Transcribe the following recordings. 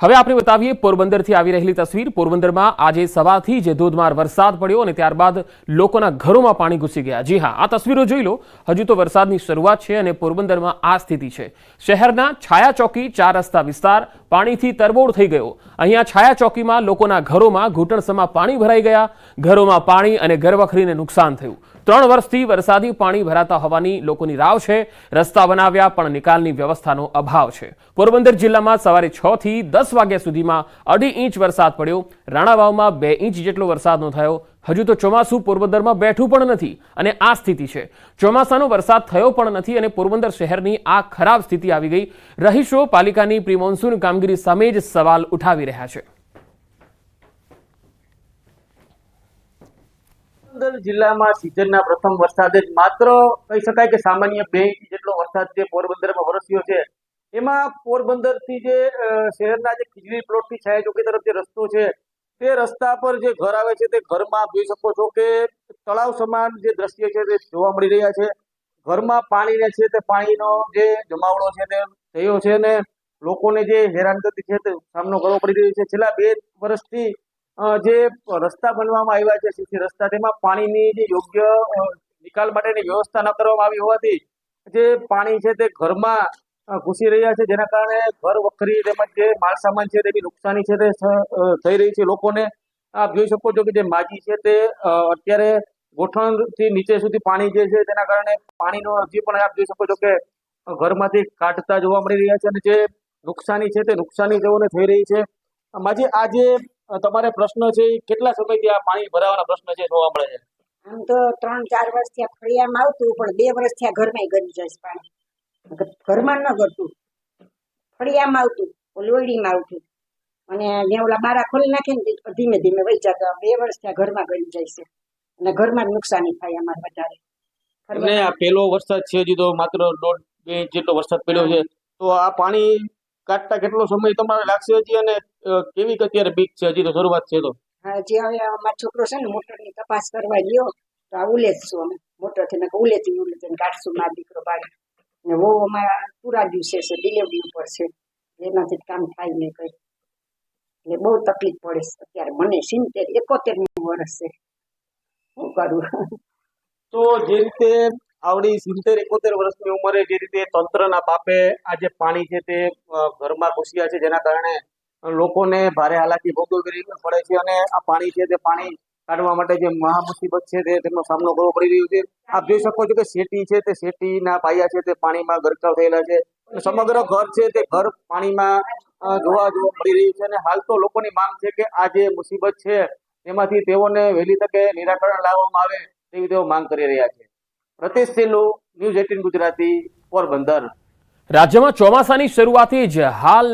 હવે આપણે બતાવીએ, પોરબંદરથી આવી રહેલી તસવીર. પોરબંદરમાં આજે સવારથી જે ધોધમાર વરસાદ પડ્યો અને ત્યારબાદ લોકોના ઘરોમાં પાણી ઘૂસી ગયા. જી હા, આ તસવીરો જોઈ લો. હજુ તો વરસાદની શરૂઆત છે અને પોરબંદરમાં આ સ્થિતિ છે. શહેરના છાયા ચોકી ચાર રસ્તા વિસ્તાર પાણીથી તરબોળ થઈ ગયો. અહીંયા છાયા ચોકીમાં લોકોના ઘરોમાં ઘૂંટણસમાં પાણી ભરાઈ ગયા. ઘરોમાં પાણી અને ઘરવખરીને નુકસાન થયું. ત્રણ વર્ષથી વરસાદી પાણી ભરાતા હોવાની લોકોની રાવ છે. રસ્તા બનાવ્યા, પણ નિકાલની વ્યવસ્થાનો અભાવ છે. પોરબંદર જિલ્લામાં સવારે છ થી દસ વાગ્યા સુધીમાં અઢી ઇંચ વરસાદ પડ્યો. રાણાવાવમાં બે ઇંચ જેટલો વરસાદ નોંધાયો હજુ તો ચોમાસું પોરબંદરમાં બેઠું પણ નથી અને આ સ્થિતિ છે. ચોમાસાનો વરસાદ થયો પણ નથી અને પોરબંદર શહેરની આ ખરાબ સ્થિતિ આવી ગઈ. રહીશો પાલિકાની પ્રિમોન્સૂન કામગીરી સામે જ સવાલ ઉઠાવી રહ્યા છે. જિલ્લામાં સિઝનના પ્રથમ વરસાદે માત્ર કહી શકાય કે સામાન્ય બે ઇંચ જેટલો વરસાદ જે પોરબંદરમાં વરસ્યો છે. એમાં પોરબંદરથી જે શહેરના જે ખીજડી પ્લોટથી છાયા ચોકી તરફ જે રસ્તો છે, તે રસ્તા પર જે ઘર આવે છે તે ઘરમાં જોઈ શકો છો કે તળાવ સમાન જે દ્રશ્ય છે તે જોવા મળી રહ્યા છે. ઘરમાં પાણીને છે તે પાણીનો જે જમાવડો છે તે થયો છે અને લોકોને જે હેરાનગતિ છે તે સામનો કરવો પડી રહ્યો છે. છેલ્લા બે વર્ષથી જે રસ્તા બનવામાં આવ્યા છે સીસી રસ્તા, તેમાં પાણીની જે યોગ્ય નિકાલ માટેની વ્યવસ્થા ન કરવામાં આવી હોવાથી જે પાણી છે તે ઘરમાં ઘૂસી રહ્યા છે. જેના કારણે ઘર વખરી તેમજ જે માલ સામાન છે તેની નુકસાની છે તે થઈ રહી છે લોકોને. આપ જોઈ શકો છો કે જે માજી છે તે અત્યારે ગોઠણથી નીચે સુધી પાણી જે છે તેના કારણે પાણીનો હજી પણ આપ જોઈ શકો છો કે ઘરમાંથી કાઢતા જોવા મળી રહ્યા છે અને જે નુકસાની છે તે નુકસાની તેઓને થઈ રહી છે. માજી, આ જે તમારે પ્રશ્ન છે કેટલા સમયથી આ પાણી ભરાવાના પ્રશ્ન છે જોવા મળે છે? આમ તો ત્રણ ચાર વર્ષથી આ ફળિયામાં આવતું, પણ બે વર્ષથી આ ઘરમાં ગળી જાય છે પાણી. ઘરમાં ન કરતું. ફળિયામાં આવતું લોયડીમાં આવતું. અને જ્યાં ઓલા બારા ખોલી નાખે ને ધીમે ધીમે વહી જતા. બે વર્ષ ત્યાં ઘરમાં ગળી જાય છે. અને ઘરમાં નુકસાની થાય અમારે વધારે. અને આ પેલો વરસાદ છે હજી તો માત્ર દોઢ બે ઇંચ જેટલો વરસાદ પડ્યો છે. તો આ પાણી કાઢતા કેટલો સમય તમારે લાગશે હજી? અને કેવી અત્યારે બીક છે હજી તો શરૂઆત છે તો? હા, જે હવે અમારો છોકરો છે ને મોટરની તપાસ કરવા ગયો તો આ ઉલેજશું અમે. મોટરથી મેં ઉલેથી ઉલેથી કાઢશું મારો દીકરો બાળી ને વો અમારા પૂરા દિવસે છે ડિલિવરી ઉપર છે એનાથી કામ થાય નહીં કઈ એટલે બહુ તકલીફ પડે છે અત્યારે મને સિત્તેર એકોતેરમું વર્ષ છે શું કરું તો જે રીતે આવડી સિત્તેર, એકોતેર વર્ષની ઉંમરે જે રીતે તંત્રના પાપે આ જે પાણી છે તે ઘરમાં ઘૂસ્યા છે, જેના કારણે લોકોને ભારે હાલાકી ભોગવવી પડે છે અને આ પાણી છે તે પાણી કાઢવા માટે જે મહા મુસીબત છે તે તેમનો સામનો કરવો પડી રહ્યો છે. આપ જોઈ શકો છો કે શેટી છે તે શેટીના પાયા છે તે પાણીમાં ગરકાવ થયેલા છે. સમગ્ર ઘર છે તે ઘર પાણીમાં જોવા જોવા મળી રહ્યું છે. અને હાલ તો લોકોની માંગ છે કે આ જે મુસીબત છે તેમાંથી તેઓને વહેલી તકે નિરાકરણ લાવવામાં આવે તેવી તેઓ માંગ કરી રહ્યા છે. Pratish news eighteen Gujarati, Porbandar. રાજ્યમાં ચોમાસાની શરૂઆતથી જ હાલ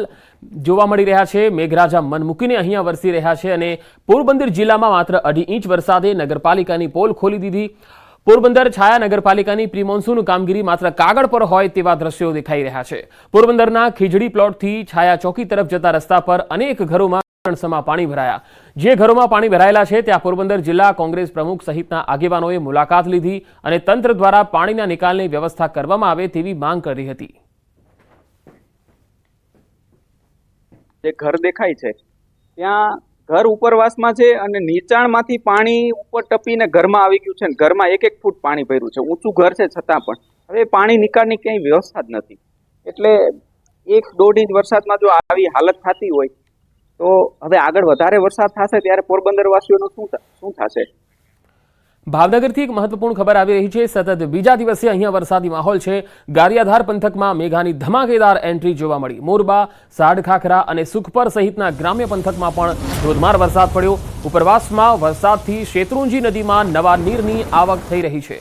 જોવા મળી રહ્યા છે. મેઘરાજા મન મૂકીને અહીંયા વરસી રહ્યા છે અને પોરબંદર જિલ્લામાં માત્ર અઢી ઇંચ વરસાદે નગરપાલિકાની પોલ ખોલી દીધી. પોરબંદર છાયા નગરપાલિકાની પ્રિમોન્સૂન કામગીરી માત્ર કાગળ પર હોય તેવા દ્રશ્યો દેખાઈ રહ્યા છે. પોરબંદરના ખીજડી પ્લોટથી છાયા ચોકી તરફ જતા રસ્તા પર અનેક ઘરોમાં સમા પાણી ભરાયા. જે ઘરોમાં પાણી ભરાયેલા છે ત્યાં પોરબંદર જિલ્લા કોંગ્રેસ પ્રમુખ સહિતના આગેવાનોએ મુલાકાત લીધી અને તંત્ર દ્વારા પાણીના નિકાલની વ્યવસ્થા કરવામાં આવે તેવી માંગ કરી હતી. જે ઘર દેખાય છે, ત્યાં ઘર ઉપરવાસમાં છે અને નીચાણમાંથી પાણી ઉપર ટપીને ઘરમાં આવી ગયું છે ને ઘરમાં એક એક ફૂટ પાણી ભર્યું છે. ઊંચું ઘર છે છતાં પણ. હવે પાણી નિકાળની ક્યાંય વ્યવસ્થા જ નથી. એટલે એક દોઢ ઇંચ વરસાદમાં જો આવી હાલત થતી હોય, તો હવે આગળ વધારે વરસાદ થશે ત્યારે પોરબંદર વાસીઓનું શું શું થશે? ભાવનગરથી એક મહત્વપૂર્ણ ખબર આવી રહી છે. સતત બીજા દિવસે અહીંયા વરસાદી માહોલ છે. ગારિયાધાર પંથકમાં મેઘાની ધમાકેદાર એન્ટ્રી જોવા મળી. મોરબા, સાડખાખરા અને સુખપર સહિતના ગ્રામ્ય પંથકમાં પણ ધોધમાર વરસાદ પડ્યો. ઉપરવાસમાં વરસાદથી શેત્રુંજી નદીમાં નવા નીરની આવક થઈ રહી છે.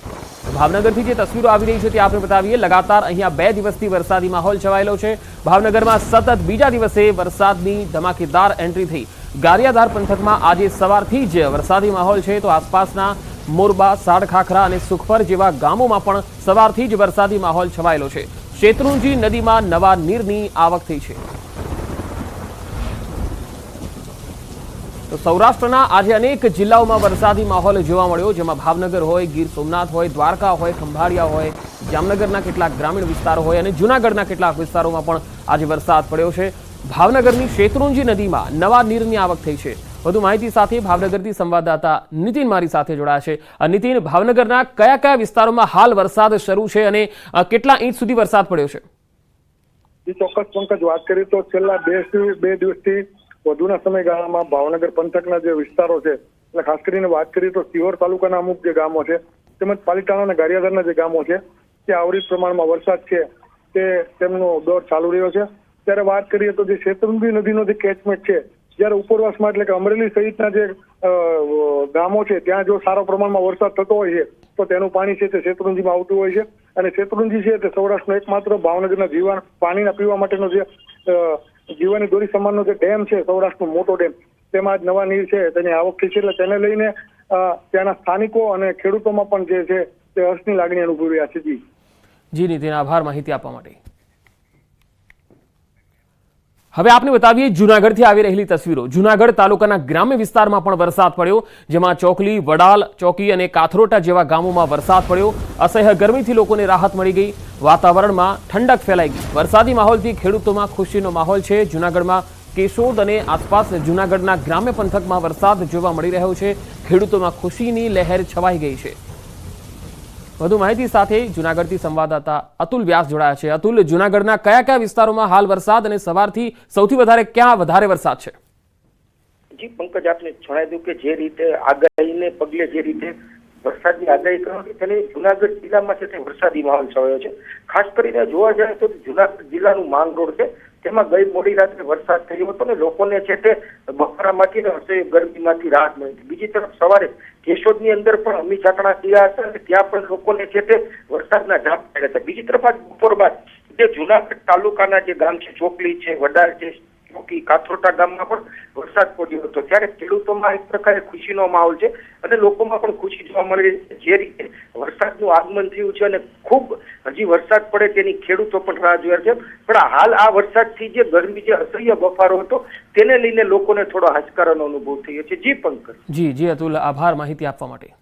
ભાવનગરથી જે તસવીરો આવી રહી છે તે આપણે બતાવીએ. લગાતાર અહીંયા બે દિવસથી વરસાદી માહોલ છવાયેલો છે. ભાવનગરમાં સતત બીજા દિવસે વરસાદની ધમાકેદાર એન્ટ્રી થઈ. ગારિયાધાર પંથકમાં આજે સવારથી જ વરસાદી માહોલ છે. તો આસપાસના મોરબા સાડખાખરા અને સુખપર જેવા ગામોમાં પણ સવારથી જ વરસાદી માહોલ છવાયેલો છે. શેત્રુંજી નદીમાં નવા નીરની આવક થઈ છે. તો સૌરાષ્ટ્રના આજે અનેક જિલ્લાઓમાં વરસાદી માહોલ જોવા મળ્યો, જેમાં ભાવનગર હોય, ગીર સોમનાથ હોય, દ્વારકા હોય, ખંભાળિયા હોય, જામનગરના કેટલાક ગ્રામીણ વિસ્તારો હોય અને જૂનાગઢના કેટલાક વિસ્તારોમાં પણ આજે વરસાદ પડ્યો છે. ભાવનગરની શેત્રુંજી નદીમાં નવા નીરની આવક થઈ છે. વધુ માહિતી સાથે ભાવનગરથી સંવાદદાતા નીતિન મારી સાથે જોડાયા છે. નીતિન, ભાવનગરના કયા કયા વિસ્તારોમાં હાલ વરસાદ શરૂ છે અને કેટલા ઇંચ સુધી વરસાદ પડ્યો છે? ચોક્કસ પંકજ, વાત કરીએ તો છેલ્લા બે બે દિવસથી વધુના સમયગાળામાં ભાવનગર પંથકના જે વિસ્તારો છે, એટલે ખાસ કરીને વાત કરીએ તો સિહોર તાલુકાના અમુક જે ગામો છે, તેમજ પાલિતાણા અને ગારિયાધરના જે ગામો છે તે આવરિત પ્રમાણમાં વરસાદ છે, તે તેમનો દોર ચાલુ રહ્યો છે. ત્યારે વાત કરીએ તો જે શેત્રુંજી નદીનો જે કેચમેન્ટ છે જ્યારે ઉપરવાસમાં એટલે કે અમરેલી સહિતના જે ગામો છે, ત્યાં જો સારા પ્રમાણમાં વરસાદ થતો હોય છે, તો તેનું પાણી છે તે શેત્રુંજીમાં આવતું હોય છે. અને શેત્રુંજી છે તે સૌરાષ્ટ્રનો એકમાત્ર ભાવનગરના જીવન, પાણીના પીવા માટેનો જે જીવાની દોરી સમાનનો જે ડેમ છે, સૌરાષ્ટ્રનો મોટો ડેમ, તેમાં જ નવા નીર છે, તેની આવક થઈ છે. એટલે તેને લઈને ત્યાંના સ્થાનિકો અને ખેડૂતોમાં પણ જે છે, તે હર્ષની લાગણી અનુભવી રહ્યા છે. જી. જી નીતિન આભાર માહિતી આપવા માટે. હવે આપને બતાવીએ જૂનાગઢથી આવી રહેલી તસવીરો. જૂનાગઢ તાલુકાના ગ્રામ્ય વિસ્તારમાં પણ વરસાદ પડ્યો, જેમાં ચોકલી, વડાલ, ચોકી અને કાથરોટા જેવા ગામોમાં વરસાદ પડ્યો. અસહ્ય ગરમીથી લોકોને રાહત મળી ગઈ. વાતાવરણમાં ઠંડક ફેલાઈ ગઈ. વરસાદી માહોલથી ખેડૂતોમાં ખુશીનો માહોલ છે. જૂનાગઢમાં કેશોદ અને આસપાસ જૂનાગઢના ગ્રામ્ય પંથકમાં વરસાદ જોવા મળી રહ્યો છે. ખેડૂતોમાં ખુશીની લહેર છવાઈ ગઈ છે. વધુ માહિતી સાથે જુનાગઢથી સંવાદદાતા અતુલ વ્યાસ જોડાયા છે. અતુલ, જુનાગઢના કયા કયા વિસ્તારોમાં હાલ વરસાદ અને સવારથી સૌથી વધારે ક્યાં વધારે વરસાદ છે? જી, પંકજ, આપને જણાવી દઉં કે જે રીતે આગાહીને પગલે જે રીતે વરસાદની આગાહી કરવાની તેને જુનાગઢ જિલ્લામાં છે તે વરસાદી માહોલ છવાયો છે. ખાસ કરીને જોવા જાય તો જુનાગઢ જિલ્લાનું માંગ રોડ છે. તેમાં ગઈ મોડી રાત્રે વરસાદ થયો હતો ને લોકોને છે તે બફારામાંથી ને અસહ્ય ગરમીમાંથી રાહત મળી હતી. બીજી તરફ સવારે કેશોદની અંદર પણ અમી ચાકણા થયા હતા અને ત્યાં પણ લોકોને છે તે વરસાદના ઝાપ પડ્યા હતા. બીજી તરફ આજ બપોર બાદ જે જુનાગઢ તાલુકાના જે ગામ છે, ચોકલી છે, વડાલ છે ચોકી કાથરોટા ગામમાં પણ વરસાદ પડ્યો હતો. ત્યારે ખેડૂતોમાં એક પ્રકારે ખુશીનો માહોલ છે અને લોકોમાં પણ ખુશી જોવા મળી છે. જે રીતે વરસાદનું આગમન થયું છે અને ખૂબ હજી વરસાદ પડે તેની ખેડૂતો પણ રાહ જોયા છે. પણ હાલ આ વરસાદથી જે ગરમી જે અસહ્ય બફારો હતો તેને લઈને લોકોને થોડો હાશકારાનો અનુભવ થયો છે. જી પંકજ. જી જી અતુલ, આભાર માહિતી આપવા માટે.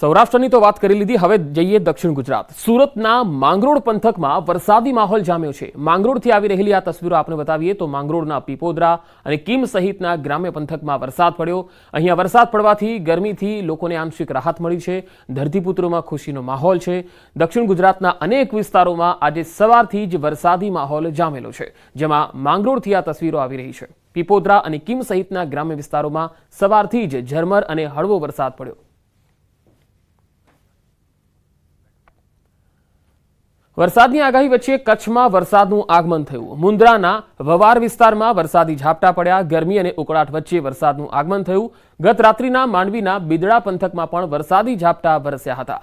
સૌરાષ્ટ્રની તો વાત કરી લીધી. હવે જઈએ દક્ષિણ ગુજરાત. સુરતના માંગરોળ પંથકમાં વરસાદી માહોલ જામ્યો છે. માંગરોળથી આવી રહેલી આ તસવીરો આપણે બતાવીએ તો માંગરોળના પીપોદરા અને કિમ સહિતના ગ્રામ્ય પંથકમાં વરસાદ પડ્યો. અહીંયા વરસાદ પડવાથી ગરમીથી લોકોને આંશિક રાહત મળી છે. ધરતીપુત્રોમાં ખુશીનો માહોલ છે. દક્ષિણ ગુજરાતના અનેક વિસ્તારોમાં આજે સવારથી જ વરસાદી માહોલ જામેલો છે, જેમાં માંગરોળથી આ તસવીરો આવી રહી છે. પીપોદરા અને કિમ સહિતના ગ્રામ્ય વિસ્તારોમાં સવારથી જ ઝરમર અને હળવો વરસાદ પડ્યો. વરસાદની આગાહી વચ્ચે કચ્છમાં વરસાદનું આગમન થયું. મુન્દ્રાના વવાર વિસ્તારમાં વરસાદી ઝાપટા પડ્યા. ગરમી અને ઉકળાટ વચ્ચે વરસાદનું આગમન થયું. ગત રાત્રિના માંડવીના બિદડા પંથકમાં પણ વરસાદી ઝાપટા વરસ્યા હતા.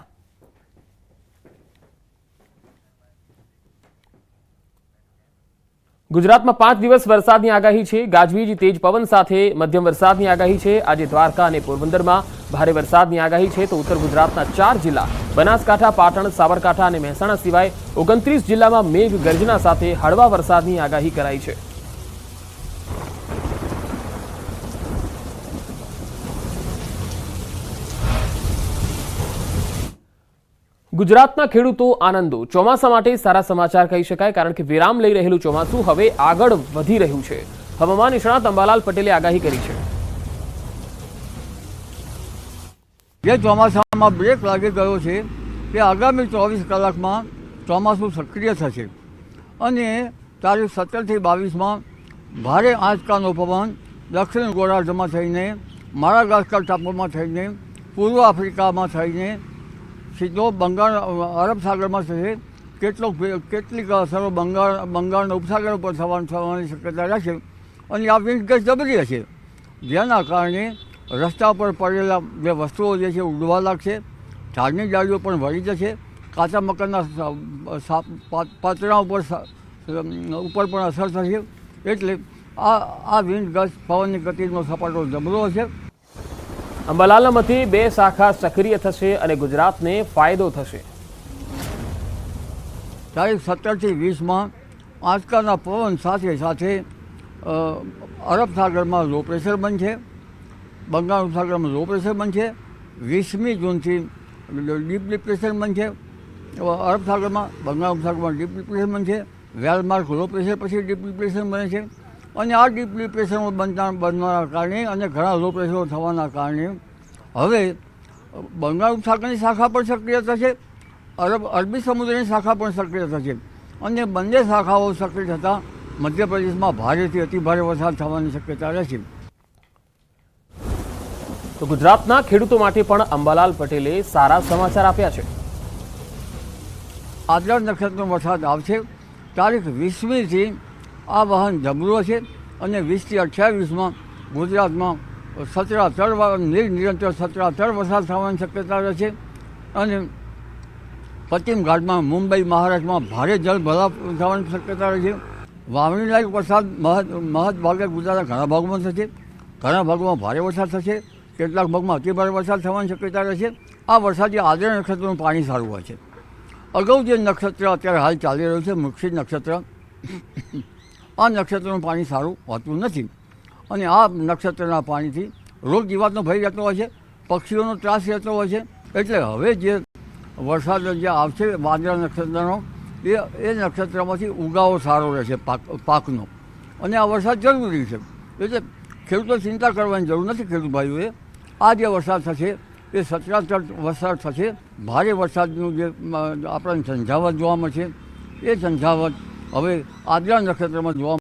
ગુજરાતમાં પાંચ દિવસ વરસાદની આગાહી છે. ગાજવીજ, તેજ પવન સાથે મધ્યમ વરસાદની આગાહી છે. આજે દ્વારકા અને પોરબંદરમાં ભારે વરસાદની આગાહી છે. તો ઉત્તર ગુજરાતના ચાર જિલ્લા બનાસકાંઠા, પાટણ, સાબરકાંઠા અને મહેસાણા સિવાય ઓગણત્રીસ જિલ્લામાં મેઘ ગર્જના સાથે હળવા વરસાદની આગાહી કરાઈ છે. ગુજરાતના ખેડૂતો આનંદો. ચોમાસા માટે સારા સમાચાર કહી શકાય કારણ કે વિરામ લઈ રહેલું ચોમાસું હવે આગળ વધી રહ્યું છે. હવામાન નિષ્ણાત અંબાલાલ પટેલે આગાહી કરી છે. જે ચોમાસામાં બ્રેક લાગી ગયો છે તે આગામી ચોવીસ કલાકમાં ચોમાસું સક્રિય થશે. અને તારીખ સત્તરથી બાવીસમાં ભારે આંચકાનો પવન દક્ષિણ ગોળાર્ધમાં થઈને મારાગાસ્કર ટાપુમાં થઈને પૂર્વ આફ્રિકામાં થઈને સીધો બંગાળ, અરબ સાગરમાં થશે કેટલો કેટલીક અસરો બંગાળ, બંગાળના ઉપસાગર ઉપર થવાની થવાની શક્યતા રહેશે અને આ વિન્ડગેસ જબરી હશે. જેના કારણે રસ્તા પર પડેલા જે વસ્તુઓ જે છે ઉડવા લાગશે, ઝાડની ડાળીઓ પણ વળી જશે, કાચા મકાનના પાતળા ઉપર ઉપર પણ અસર થશે. એટલે આ આ વિન્ડ ગસ પવનની ગતિનો સપાટો જબરો હશે. અંબાલાલના મતે બે શાખા સક્રિય થશે અને ગુજરાતને ફાયદો થશે. તારીખ સત્તરથી વીસમાં આંચકાના પવન સાથે સાથે અરબ સાગરમાં લો પ્રેશર બનશે, બંગાળ સાગરમાં લો પ્રેશર બનશે, વીસમી જૂનથી ડીપ ડિપ્રેશન બનશે, અરબ સાગરમાં, બંગાળ સાગરમાં ડીપ ડિપ્રેશન બનશે વેલમાર્ક લો પ્રેશર પછી ડીપ ડિપ્રેશન બને છે. અને આ ડીપ ડિપ્રેશન બનતા બનવાના કારણે અને ઘણા લો પ્રેશરો થવાના કારણે હવે બંગાળ ઉપસાગરની શાખા પણ સક્રિય થશે અરબ અરબી સમુદ્રની શાખા પણ સક્રિય થશે અને બંને શાખાઓ સક્રિય થતાં મધ્યપ્રદેશમાં ભારેથી અતિભારે વરસાદ થવાની શક્યતા રહેશે. તો ગુજરાતના ખેડૂતો માટે પણ અંબાલાલ પટેલે સારા સમાચાર આપ્યા છે. આદરા નક્ષત્રનો વરસાદ આવશે. તારીખ વીસમીથી આ વાહન જબરો છે અને વીસથી અઠ્યાવીસમાં ગુજરાતમાં સચરાચર વા- નિર- નિરંતર સચરાચર વરસાદ થવાની શક્યતા રહેશે અને પશ્ચિમ ઘાટમાં મુંબઈ, મહારાષ્ટ્રમાં ભારે જળભરાવ થવાની શક્યતા રહેશે વાવણી લાયક વરસાદ મહદ ભાગે ગુજરાતના ઘણા ભાગોમાં થશે. ઘણા ભાગોમાં ભારે વરસાદ થશે. કેટલાક ભાગમાં અતિભારે વરસાદ થવાની શક્યતા રહેશે આ વરસાદથી આદર નક્ષત્રનું પાણી સારું હોય છે. અગાઉ જે નક્ષત્ર અત્યારે હાલ ચાલી રહ્યું છે મૃક્ષિત નક્ષત્ર આ નક્ષત્રનું પાણી સારું હોતું નથી. અને આ નક્ષત્રના પાણીથી રોગ જીવાતનો ભય રહેતો હોય છે, પક્ષીઓનો ત્રાસ રહેતો હોય છે. એટલે હવે જે વરસાદ જે આવશે, વાદળા નક્ષત્રનો, એ એ નક્ષત્રમાંથી ઉગાવો સારો રહેશે પાક, પાકનો. અને આ વરસાદ જરૂરી છે. એટલે ખેડૂતો ચિંતા કરવાની જરૂર નથી ખેડૂત ભાઈઓએ. આ જે વરસાદ થશે, એ સચરાચર વરસાદ થશે. ભારે વરસાદનું જે આપણને ઝંઝાવત જોવા મળશે. એ ઝંઝાવત હવે આદરા નક્ષત્રમાં જોવા